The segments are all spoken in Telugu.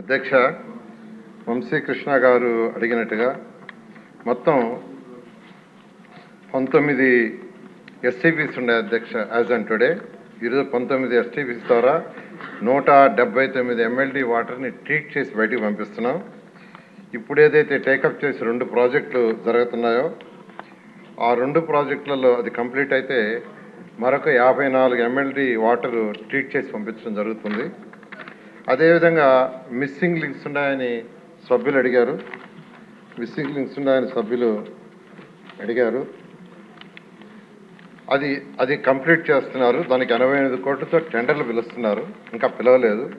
అధ్యక్ష వంశీకృష్ణ గారు అడిగినట్టుగా మొత్తం పంతొమ్మిది ఎస్టీపీస్ ఉండే అధ్యక్ష యాజ్ అన్ టుడే. ఈరోజు పంతొమ్మిది ఎస్టీపీస్ ద్వారా నూట డెబ్బై తొమ్మిది ఎమ్మెల్డీ వాటర్ని ట్రీట్ చేసి బయటికి పంపిస్తున్నాం. ఇప్పుడు ఏదైతే టేకప్ చేసి రెండు ప్రాజెక్టులు జరుగుతున్నాయో ఆ రెండు ప్రాజెక్టులలో అది కంప్లీట్ అయితే మరొక యాభై నాలుగు ఎమ్మెల్డీ వాటర్ ట్రీట్ చేసి పంపించడం జరుగుతుంది. అదేవిధంగా మిస్సింగ్ లింక్స్ ఉన్నాయని సభ్యులు అడిగారు. మిస్సింగ్ లింక్స్ ఉన్నాయని సభ్యులు అడిగారు. అది అది కంప్లీట్ చేస్తున్నారు. దానికి ఎనభై ఎనిమిది కోట్లతో టెండర్లు పిలుస్తున్నారు. ఇంకా పిలవలేదు.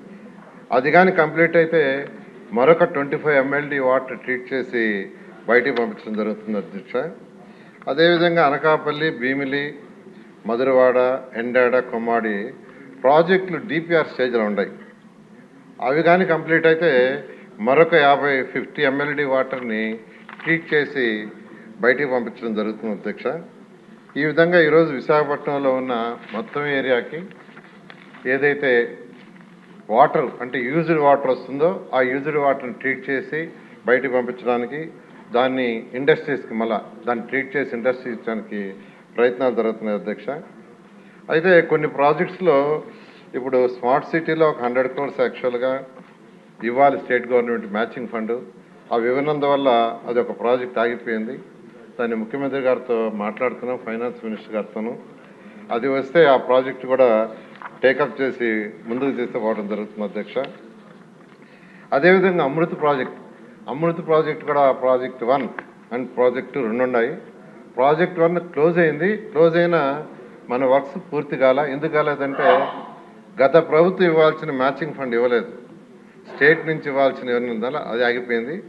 అది కానీ కంప్లీట్ అయితే మరొక twenty five MLD water treat చేసి బయటికి పంపించడం జరుగుతుంది అధ్యక్ష. అదేవిధంగా అనకాపల్లి భీమిలి మధురవాడ ఎండాడ కొమ్మాడి ప్రాజెక్టులు డిపిఆర్ స్టేజ్లో ఉన్నాయి. అవి కానీ కంప్లీట్ అయితే మరొక యాభై ఫిఫ్టీ ఎమ్మెల్డీ వాటర్ని ట్రీట్ చేసి బయటికి పంపించడం జరుగుతుంది అధ్యక్ష. ఈ విధంగా ఈరోజు విశాఖపట్నంలో ఉన్న మొత్తం ఏరియాకి ఏదైతే వాటర్ అంటే యూజ్డ్ వాటర్ వస్తుందో ఆ యూజ్డ్ వాటర్ని ట్రీట్ చేసి బయటికి పంపించడానికి దాన్ని ఇండస్ట్రీస్కి మళ్ళా దాన్ని ట్రీట్ చేసి ఇండస్ట్రీ ఇచ్చడానికి ప్రయత్నాలు జరుగుతున్నాయి అధ్యక్ష. అయితే కొన్ని ప్రాజెక్ట్స్లో ఇప్పుడు స్మార్ట్ సిటీలో ఒక హండ్రెడ్ క్రోర్స్ యాక్చువల్గా ఇవ్వాలి స్టేట్ గవర్నమెంట్ మ్యాచింగ్ ఫండ్. అవి ఇవ్వనందువల్ల అది ఒక ప్రాజెక్ట్ ఆగిపోయింది. దాన్ని ముఖ్యమంత్రి గారితో మాట్లాడుతున్నాం ఫైనాన్స్ మినిస్టర్ గారితోనూ. అది వస్తే ఆ ప్రాజెక్ట్ కూడా టేకప్ చేసి ముందుకు తీసుకుపోవడం జరుగుతుంది అధ్యక్ష. అదేవిధంగా అమృత్ ప్రాజెక్ట్. అమృత్ ప్రాజెక్ట్ కూడా ప్రాజెక్ట్ వన్ అండ్ ప్రాజెక్టు రెండు ఉన్నాయి ప్రాజెక్ట్ వన్ క్లోజ్ అయింది. క్లోజ్ అయిన మన వర్క్స్ పూర్తి కాల. ఎందుకు కాలేదంటే గత ప్రభుత్వం ఇవ్వాల్సిన మ్యాచింగ్ ఫండ్ ఇవ్వలేదు. స్టేట్ నుంచి ఇవ్వాల్సిన ఇవ్వనందువల్ల అది ఆగిపోయింది.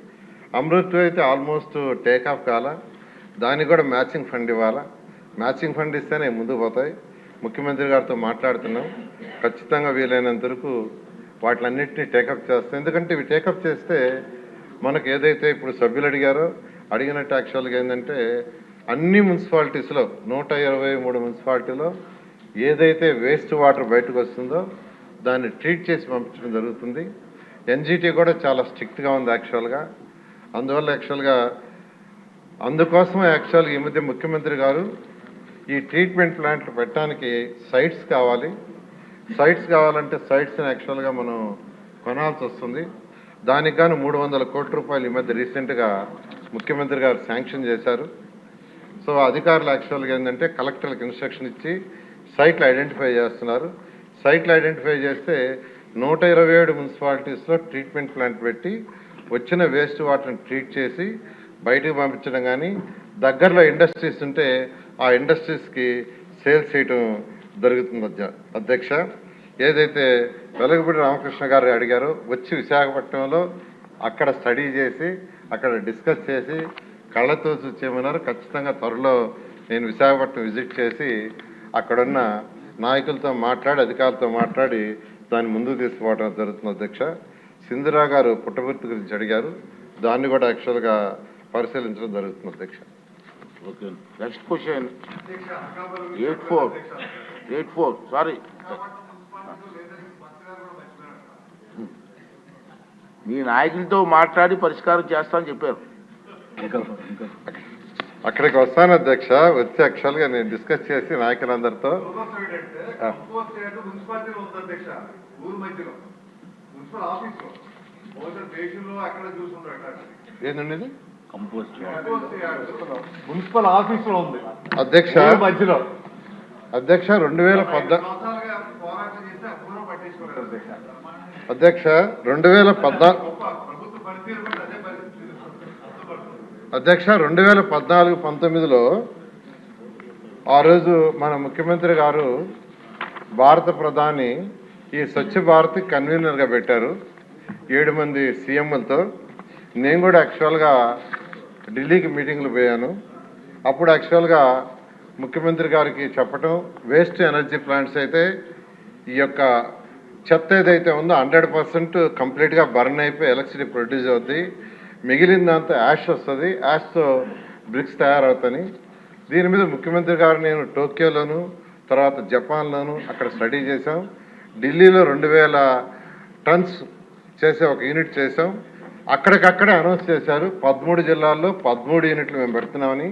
అమృత్ అయితే ఆల్మోస్ట్ టేక్ ఆఫ్ కాల. దానికి కూడా మ్యాచింగ్ ఫండ్ ఇవ్వాలా? మ్యాచింగ్ ఫండ్ ఇస్తేనే ముందుకు పోతాయి. ముఖ్యమంత్రి గారితో మాట్లాడుతున్నాం. ఖచ్చితంగా వీలైనంత వరకు వాటిలన్నింటినీ టేకప్ చేస్తాం. ఎందుకంటే ఇవి టేకప్ చేస్తే మనకు ఏదైతే ఇప్పుడు సభ్యులు అడిగారో అడిగినట్టు యాక్చువల్గా ఏంటంటే అన్ని మున్సిపాలిటీస్లో నూట ఇరవై మూడు మున్సిపాలిటీలో ఏదైతే వేస్ట్ వాటర్ బయటకు వస్తుందో దాన్ని ట్రీట్ చేసి పంపించడం జరుగుతుంది. ఎన్జిటి కూడా చాలా స్ట్రిక్ట్గా ఉంది యాక్చువల్గా అందువల్ల యాక్చువల్గా అందుకోసం యాక్చువల్గా ఈ మధ్య ముఖ్యమంత్రి గారు ఈ ట్రీట్మెంట్ ప్లాంట్లు పెట్టడానికి సైట్స్ కావాలి. సైట్స్ కావాలంటే సైట్స్ని యాక్చువల్గా మనం కొనాల్సి వస్తుంది. దానికి గాను మూడు వందల కోట్ల రూపాయలు ఈ మధ్య రీసెంట్గా ముఖ్యమంత్రి గారు శాంక్షన్ చేశారు. సో అధికారులు యాక్చువల్గా ఏంటంటే కలెక్టర్లకు ఇన్స్ట్రక్షన్ ఇచ్చి సైట్లు ఐడెంటిఫై చేస్తున్నారు. సైట్లు ఐడెంటిఫై చేస్తే నూట ఇరవై ఏడు మున్సిపాలిటీస్లో ట్రీట్మెంట్ ప్లాంట్ పెట్టి వచ్చిన వేస్ట్ వాటర్ని ట్రీట్ చేసి బయటకు పంపించడం కానీ దగ్గరలో ఇండస్ట్రీస్ ఉంటే ఆ ఇండస్ట్రీస్కి సేల్స్ చేయటం జరుగుతుంది అధ్య- అధ్యక్ష. ఏదైతే వెలగపూడి రామకృష్ణ గారు అడిగారో వచ్చి విశాఖపట్నంలో అక్కడ స్టడీ చేసి అక్కడ డిస్కస్ చేసి కళ్ళతో చూసేయమన్నారు ఖచ్చితంగా త్వరలో నేను విశాఖపట్నం విజిట్ చేసి అక్కడున్న నాయకులతో మాట్లాడి అధికారులతో మాట్లాడి దాన్ని ముందుకు తీసుకుపోవడం జరుగుతుంది అధ్యక్ష. సింధురా గారు పుట్టపర్తి గురించి అడిగారు. దాన్ని కూడా యాక్చువల్గా పరిశీలించడం జరుగుతుంది అధ్యక్ష. Okay. Next question eight four eight four sorry మీ నాయకులతో మాట్లాడి పరిష్కారం చేస్తామని చెప్పారు. అక్కడికి వస్తాను అధ్యక్ష. వచ్చి యాక్చువల్గా నేను డిస్కస్ చేసి నాయకులందరితో. ఏంటండి? మున్సిపల్ ఆఫీస్లో ఉంది. అధ్యక్ష మధ్యలో. అధ్యక్ష రెండు వేల పద్నా సంవత్సరాలుగా పోరాటం చేస్తే అపూర్వం పట్టించుకోలేదు అధ్యక్ష. అధ్యక్ష రెండు వేల పద్నా గొప్ప ప్రభుత్వ పనితీరు కూడా అదే పరిస్థితి అధ్యక్ష రెండు వేల పద్నాలుగు పంతొమ్మిదిలో ఆ రోజు మన ముఖ్యమంత్రి గారు భారత ప్రధాని ఈ స్వచ్ఛ భారత్ కన్వీనర్గా పెట్టారు. ఏడు మంది సీఎంలతో నేను కూడా యాక్చువల్గా ఢిల్లీకి మీటింగ్లు పోయాను. అప్పుడు యాక్చువల్గా ముఖ్యమంత్రి గారికి చెప్పటం వేస్ట్ ఎనర్జీ ప్లాంట్స్ అయితే ఈ యొక్క చెత్త ఏదైతే ఉందో హండ్రెడ్ పర్సెంట్ కంప్లీట్గా బర్న్ అయిపోయి ఎలక్ట్రిసిటీ ప్రొడ్యూస్ అవుద్ది. మిగిలిందంతా యాష్ వస్తుంది. యాష్తో బ్రిక్స్ తయారవుతాయి దీని మీద ముఖ్యమంత్రి గారు నేను టోక్యోలోను తర్వాత జపాన్లోను అక్కడ స్టడీ చేశాం. ఢిల్లీలో రెండు వేల టన్స్ చేసే ఒక యూనిట్ చేసాం అక్కడికక్కడే అనౌన్స్ చేశారు. పదమూడు జిల్లాల్లో పదమూడు యూనిట్లు మేము పెడుతున్నామని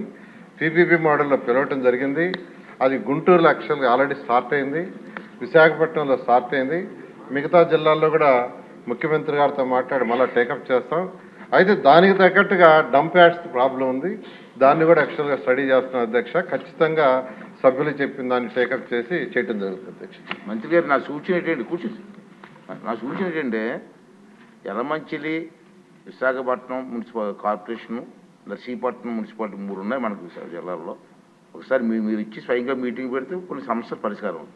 పీపీపీ మోడల్లో పిలవటం జరిగింది. అది గుంటూరులో యాక్చువల్గా ఆల్రెడీ స్టార్ట్ అయింది. విశాఖపట్నంలో స్టార్ట్ అయింది. మిగతా జిల్లాల్లో కూడా ముఖ్యమంత్రి గారితో మాట్లాడి మళ్ళీ టేకప్ చేస్తాం. అయితే దానికి తగ్గట్టుగా డంప్ యాడ్స్ ప్రాబ్లం ఉంది. దాన్ని కూడా యాక్చువల్గా స్టడీ చేస్తున్నాం అధ్యక్ష. ఖచ్చితంగా సభ్యులు చెప్పిన దాన్ని టేకప్ చేసి చేయటం జరుగుతుంది అధ్యక్ష. మంత్రి గారు నా సూచన ఏంటంటే కూర్చోండి. నా సూచన ఏంటంటే Yelamanchili Visakhapatnam municipal corporation Narsipatnam municipality మూడు ఉన్నాయి మనకు విశాఖ జిల్లాలో. ఒకసారి మీ మీరు ఇచ్చి స్వయంగా మీటింగ్ పెడితే కొన్ని సమస్యలు పరిష్కారం ఉంది